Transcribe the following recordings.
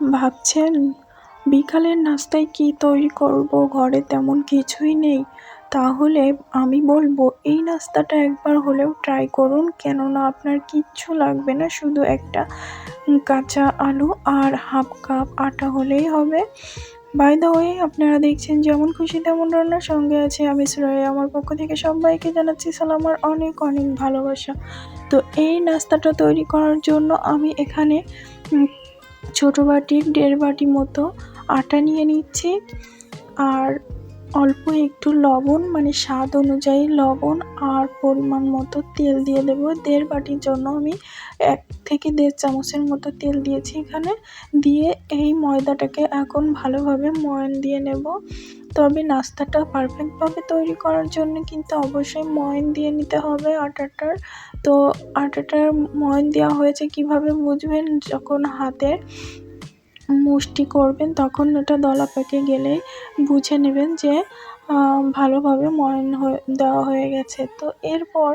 ভাবছেন, বিকালের নাস্তায় কি তৈরি করব? ঘরে তেমন কিছুই নেই। তাহলে আমি বলব, এই নাস্তাটা একবার হলেও ট্রাই করুন, কেননা আপনার কিচ্ছু লাগবে না, শুধু একটা কাঁচা আলু আর হাফ কাপ আটা হলেই হবে। বাই দ্য ওয়ে আপনারা দেখছেন যেমন খুশি তেমন রান্নার সঙ্গে আছে আমি সুরাই আমার পক্ষ থেকে সবাইকে জানাচ্ছি সালাম আর অনেক অনেক ভালোবাসা। তো এই নাস্তাটা তৈরি করার জন্য আমি এখানে ছোট বাটির দেড় বাটি মতো আটা নিয়ে নিচ্ছি। আর অল্প একটু লবণ মানে স্বাদ অনুযায়ী লবণ আর পরিমাণ মতো তেল দিয়ে দেব। দেড় বাটির জন্য আমি এক থেকে দেড় চামচের মতো তেল দিয়েছি এখানে। দিয়ে এই ময়দাটাকে এখন ভালোভাবে ময়ন দিয়ে নেব। তবে নাস্তাটা পারফেক্টভাবে তৈরি করার জন্য কিন্তু অবশ্যই ময়ান দিয়ে নিতে হবে আটাটার। তো আটাটার ময়ান দেওয়া হয়েছে কীভাবে বুঝবেন? যখন হাতে মুষ্টি করবেন তখন ওটা দলা পেকে গেলে বুঝে নেবেন যে ভালোভাবে ময়ান দেওয়া হয়ে গেছে। তো এরপর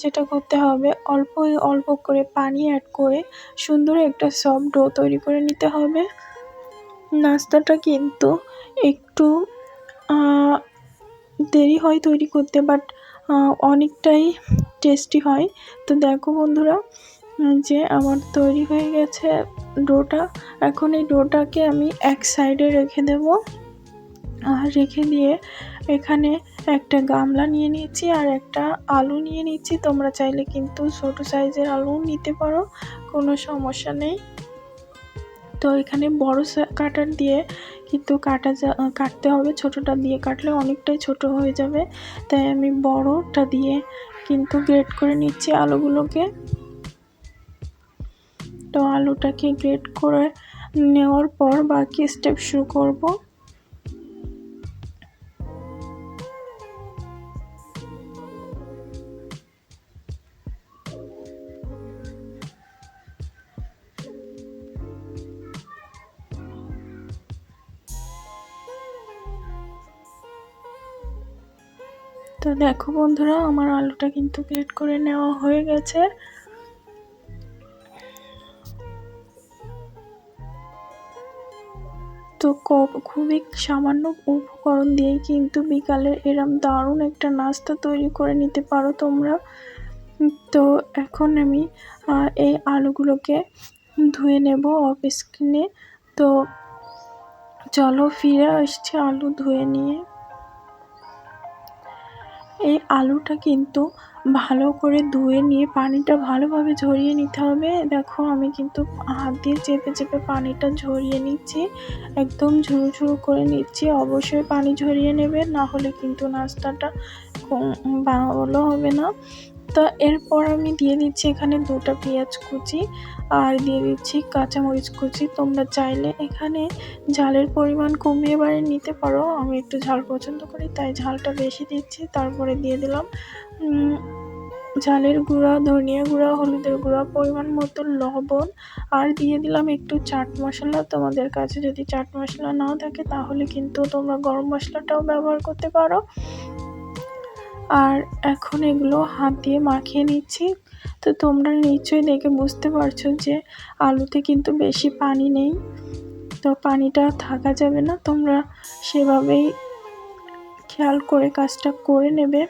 যেটা করতে হবে, অল্প অল্প করে পানি অ্যাড করে সুন্দর একটা সফট ডো তৈরি করে নিতে হবে। নাস্তাটা কিন্তু একটু দেরি হয় তৈরি করতে বাট অনেকটাই টেস্টি হয়। তো দেখো বন্ধুরা যে আমার তৈরি হয়ে গেছে ডোটা, এখন এই ডোটাকে আমি এক সাইডে রেখে দেব। আর রেখে দিয়ে এখানে একটা গামলা নিয়ে নিচ্ছি আর একটা আলু নিয়ে নিচ্ছি তোমরা চাইলে কিন্তু ছোটো সাইজের আলু নিতে পারো, কোনো সমস্যা নেই। তো এখানে বড় কাটার দিয়ে কিন্তু কাটা যা কাটতে হবে। ছোটোটা দিয়ে কাটলে অনেকটাই ছোট হয়ে যাবে। তাই আমি বড়টা দিয়ে কিন্তু গ্রেড করে নিচ্ছি আলুগুলোকে। তো আলুটাকে গ্রেড করে নেওয়ার পর বাকি স্টেপ শুরু করব। তো দেখো বন্ধুরা, আমার আলুটা কিন্তু গ্রেট করে নেওয়া হয়ে গেছে। তো খুবই সামান্য উপকরণ দিয়েই কিন্তু বিকালে এরম দারুণ একটা নাস্তা তৈরি করে নিতে পারো তোমরা। তো এখন আমি এই আলুগুলোকে ধুয়ে নেব অফ স্ক্রিনে তো চলো ফিরে আসছে আলু ধুয়ে নিয়ে। এই আলুটা কিন্তু ভালো করে ধুয়ে নিয়ে পানিটা ভালোভাবে ঝরিয়ে নিতে হবে। দেখো, আমি কিন্তু হাত দিয়ে চেপে চেপে পানিটা ঝরিয়ে নিচ্ছি। একদম ঝুরু ঝুরু করে নিচ্ছি। অবশ্যই পানি ঝরিয়ে নেবে, না হলে কিন্তু নাস্তাটা ভালো হবে না। তো এরপর আমি দিয়ে দিচ্ছি এখানে দুটো পেঁয়াজ কুচি আর দিয়ে দিচ্ছি কাঁচামরিচ কুচি। তোমরা চাইলে এখানে ঝালের পরিমাণ কমিয়ে বাড়িয়ে নিতে পারো। আমি একটু ঝাল পছন্দ করি, তাই ঝালটা বেশি দিচ্ছি। তারপরে দিয়ে দিলাম ঝালের গুঁড়া, ধনিয়া গুঁড়া, হলুদের গুঁড়া, পরিমাণ মতো লবণ। আর দিয়ে দিলাম একটু চাট মশলা। তোমাদের কাছে যদি চাট মশলা নাও থাকে, তাহলে কিন্তু তোমরা গরম মশলাটাও ব্যবহার করতে পারো। আর এখন এগুলো হাত দিয়ে মাখিয়ে নিচ্ছি। তো তোমরা নিশ্চয়ই দেখে বুঝতে পারছ যে আলুতে কিন্তু বেশি পানি নেই। তো পানিটা থাকা যাবে না তোমরা সেভাবেই খেয়াল করে কাজটা করে নেবে।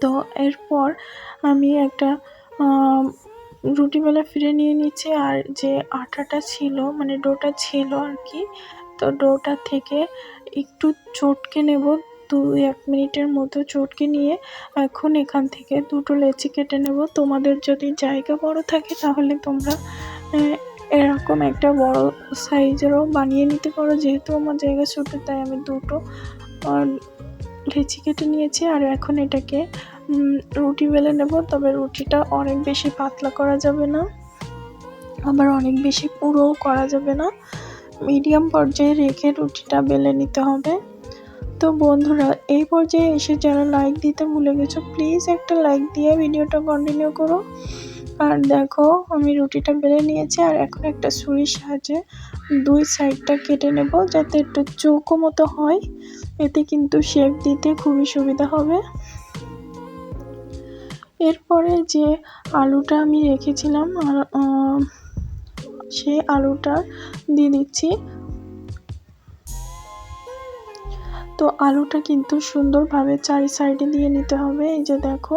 তো এরপর আমি একটা আম, রুটি বেলা ফিরে নিয়ে নিচ্ছি। আর যে আটাটা ছিল মানে ডোটা ছিল আর কি তো ডোটা থেকে একটু চটকে নেব। দুই এক মিনিটের মতো চটকে নিয়ে এখন এখান থেকে দুটো লেচি কেটে নেব। তোমাদের যদি জায়গা বড় থাকে তাহলে তোমরা এরকম একটা বড় সাইজেরও বানিয়ে নিতে পারো। যেহেতু আমার জায়গা ছোটো, তাই আমি দুটো লেচি কেটে নিয়েছি। আর এখন এটাকে রুটি বেলে নেব। তবে রুটিটা অনেক বেশি পাতলা করা যাবে না। আবার অনেক বেশি পুরোও করা যাবে না। মিডিয়াম পর্যায়ে রেখে রুটিটা বেলে নিতে হবে। তো বন্ধুরা, এই পর্যায়ে এসে যারা লাইক দিতে ভুলে গেছো প্লিজ একটা লাইক দিয়ে ভিডিওটা কন্টিনিউ করো। আর দেখো, আমি রুটিটা বেলে নিয়েছি, আর এখন একটা ছুরির সাহায্যে দুই সাইডটা কেটে নেব, যাতে একটু চৌকো মতো হয়। এতে কিন্তু শেপ দিতে খুবই সুবিধা হবে। এরপরে যে আলুটা আমি রেখেছিলাম, আর সেই আলুটা দিয়ে দিচ্ছি। তো আলুটা কিন্তু সুন্দরভাবে চারি সাইডে দিয়ে নিতে হবে। এই যে দেখো,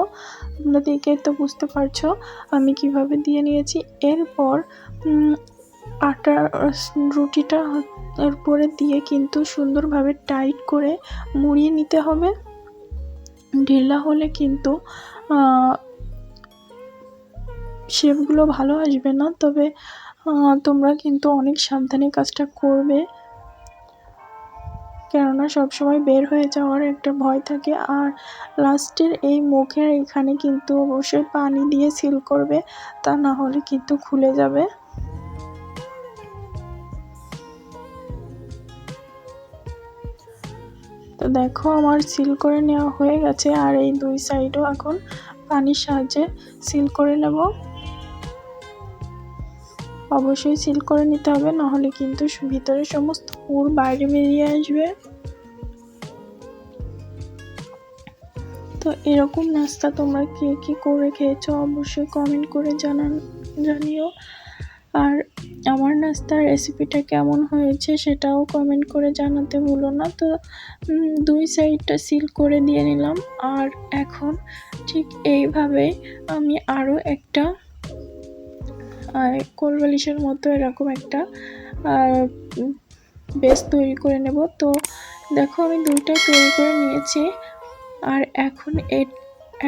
তোমরা দেখে তো বুঝতে পারছ আমি কীভাবে দিয়ে নিয়েছি। এরপর আটা রুটিটা এর উপরে দিয়ে কিন্তু সুন্দরভাবে টাইট করে মুড়িয়ে নিতে হবে। ঢিলা হলে কিন্তু শেপগুলো ভালো আসবে না। তবে তোমরা কিন্তু অনেক সাবধানে কাজটা করবে। কেননা সবসময় বের হয়ে যাওয়ার একটা ভয় থাকে। আর লাস্টের এই মুখের এখানে কিন্তু অবশ্যই পানি দিয়ে সিল করবে, তা না হলে কিন্তু খুলে যাবে। তো দেখো আমার সিল করে নেওয়া হয়ে গেছে, আর এই দুই সাইডও এখন পানির সাহায্যে সিল করে নেব। অবশ্যই সিল করে নিতে হবে, নাহলে কিন্তু ভিতরে সমস্ত পুর বাইরে বেরিয়ে আসবে। তো এরকম নাস্তা তোমরা কে কী করে খেয়েছো অবশ্যই কমেন্ট করে জানান, জানিও। আর আমার নাস্তার রেসিপিটা কেমন হয়েছে সেটাও কমেন্ট করে জানাতে ভুলো না। তো দুই সাইডটা সিল করে দিয়ে নিলাম। আর এখন ঠিক এইভাবে আমি আরও একটা কোলবালিশের মতো এরকম একটা বেস তৈরি করে নেব। তো দেখো আমি দুইটাই তৈরি করে নিয়েছি। আর এখন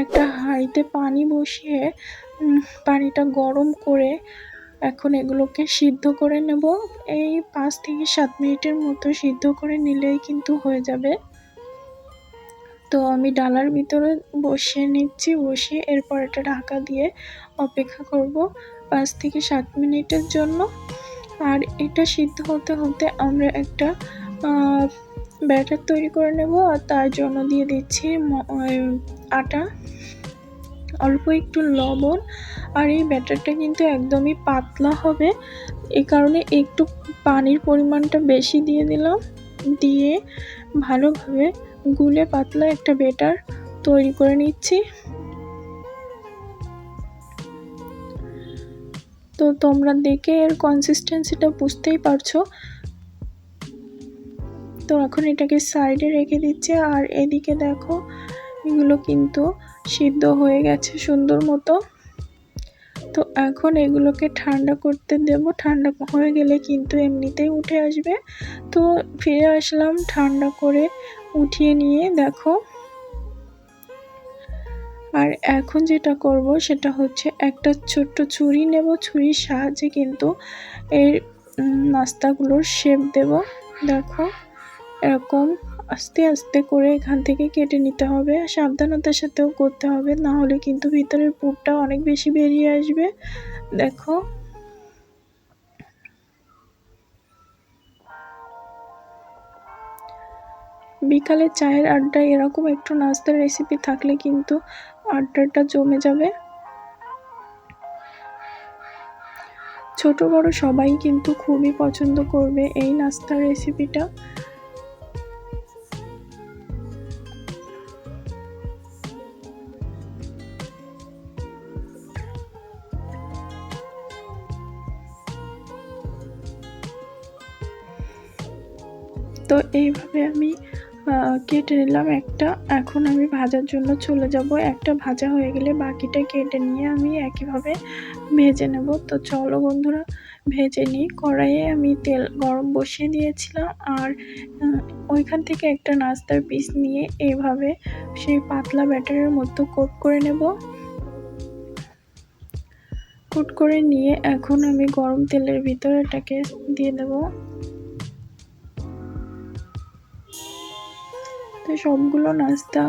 একটা হাঁড়িতে পানি বসিয়ে পানিটা গরম করে এখন এগুলোকে সিদ্ধ করে নেব। এই পাঁচ থেকে সাত মিনিটের মতো সিদ্ধ করে নিলেই কিন্তু হয়ে যাবে। তো আমি ডালার ভিতরে বসিয়ে নিচ্ছি, বসিয়ে এরপর এটা ঢাকা দিয়ে অপেক্ষা করব। পাঁচ থেকে সাত মিনিটের জন্য। আর এটা সিদ্ধ হতে হতে আমরা একটা ব্যাটার তৈরি করে নেব আর তার জন্য দিয়ে দিচ্ছি আটা। অল্প একটু লবণ। আর এই ব্যাটারটা কিন্তু একদমই পাতলা হবে। এ কারণে একটু পানির পরিমাণটা বেশি দিয়ে দিলাম। দিয়ে ভালোভাবে গুলে পাতলা একটা ব্যাটার তৈরি করে নিচ্ছি। তো তোমরা দেখে এর কনসিস্টেন্সিটা বুঝতেই পারছ। তো এখন এটাকে সাইডে রেখে দিচ্ছে, আর এদিকে দেখো, এগুলো কিন্তু সিদ্ধ হয়ে গেছে সুন্দর মতো। তো এখন এগুলোকে ঠান্ডা করতে দেব। ঠান্ডা হয়ে গেলে কিন্তু এমনিতেই উঠে আসবে। তো ফিরে আসলাম ঠান্ডা করে উঠিয়ে নিয়ে, দেখো। আর এখন যেটা করব সেটা হচ্ছে একটা ছোট্ট ছুরি নেব। ছুরির সাহায্যে কিন্তু এর নাস্তাগুলোর শেপ দেব। দেখো, এরকম আস্তে আস্তে করে এখান থেকে কেটে নিতে হবে। সাবধানতার সাথেও করতে হবে, না হলে কিন্তু ভিতরের পুরটা অনেক বেশি বেরিয়ে আসবে। দেখো। বিকালে চায়ের আড্ডায় এরকম একটু নাস্তার রেসিপি থাকলে কিন্তু আড্ডাটা জমে যাবে। ছোট বড় সবাই কিন্তু খুবই পছন্দ করবে এই নাস্তার রেসিপিটা তো এইভাবে আমি কেটে নিলাম একটা। এখন আমি ভাজার জন্য চলে যাব। একটা ভাজা হয়ে গেলে বাকিটা কেটে নিয়ে আমি একইভাবে ভেজে নেব। তো চলো বন্ধুরা, ভেজে নিই। কড়াইয়ে আমি তেল গরম বসিয়ে দিয়েছিলাম আর ওইখান থেকে একটা নাস্তার পিস নিয়ে এইভাবে সেই পাতলা ব্যাটারের মতো কোট করে নেব। কোট করে নিয়ে এখন আমি গরম তেলের ভিতরে এটাকে দিয়ে দেবো। তো সবগুলো নাস্তা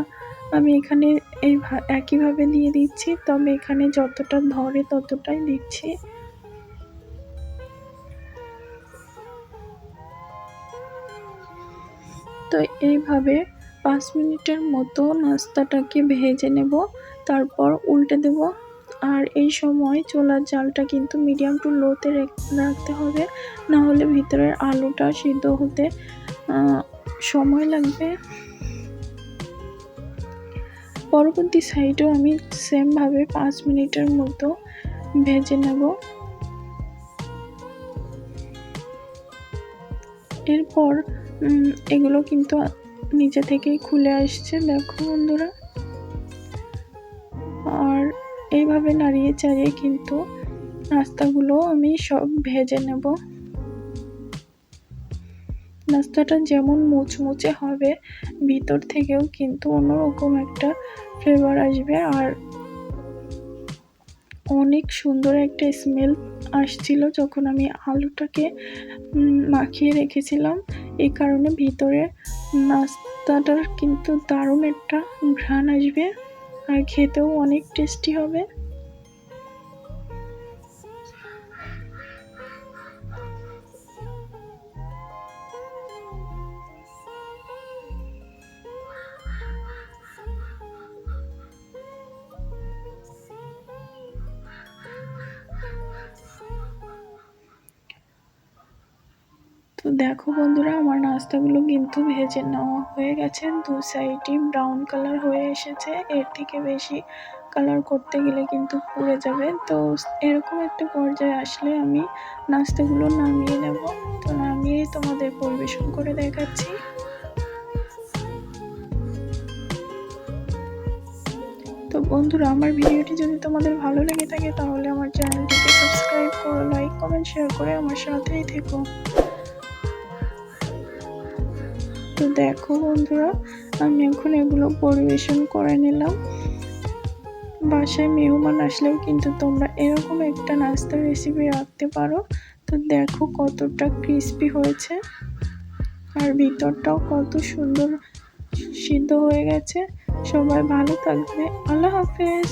আমি এখানে এই একইভাবে দিয়ে দিচ্ছি। তবে এখানে যতটা ধরে ততটাই দিচ্ছি। তো এইভাবে পাঁচ মিনিটের মতো নাস্তাটাকে ভেজে নেব, তারপর উল্টে দেব। আর এই সময় চোলার জালটা কিন্তু মিডিয়াম টু লোতে রাখতে হবে। না হলে ভিতরের আলুটা সিদ্ধ হতে সময় লাগবে। পরবর্তী সাইডও আমি সেমভাবে পাঁচ মিনিটের মতো ভেজে নেব। এরপর এগুলো কিন্তু নিচে থেকেই খুলে আসছে, দেখো বন্ধুরা। আর এইভাবে নাড়িয়ে চাড়িয়ে কিন্তু নাস্তাগুলো আমি সব ভেজে নেব। নাস্তাটা যেমন মুচমুচে হবে, ভিতর থেকেও কিন্তু অন্যরকম একটা ফ্লেভার আসবে। আর অনেক সুন্দর একটা স্মেল আসছিল যখন আমি আলুটাকে মাখিয়ে রেখেছিলাম। এই কারণে ভিতরে নাস্তাটার কিন্তু দারুণ একটা ঘ্রাণ আসবে। আর খেতেও অনেক টেস্টি হবে। তো দেখো বন্ধুরা, আমার নাস্তাগুলো কিন্তু ভেজে নেওয়া হয়ে গেছে। দু সাইডই ব্রাউন কালার হয়ে এসেছে। এর থেকে বেশি কালার করতে গেলে কিন্তু পুড়ে যাবে। তো এরকম একটা পর্যায়ে আসলে আমি নাস্তাগুলো নামিয়ে নেব। তো নামিয়ে তোমাদের পরিবেশন করে দেখাচ্ছি। তো বন্ধুরা, আমার ভিডিওটি যদি তোমাদের ভালো লেগে থাকে, তাহলে আমার চ্যানেলটিকে সাবস্ক্রাইব করো লাইক কমেন্ট শেয়ার করে আমার সাথেই থেকো। তো দেখো বন্ধুরা, আমি এখন এগুলো পরিবেশন করে নিলাম। বাসায় মেহমান আসলেও কিন্তু তোমরা এরকম একটা নাস্তার রেসিপি রাখতে পারো। তো দেখো কতটা ক্রিস্পি হয়েছে, আর ভিতরটাও কত সুন্দর সিদ্ধ হয়ে গেছে। সবাই ভালো থাকবে, আল্লাহ হাফেজ।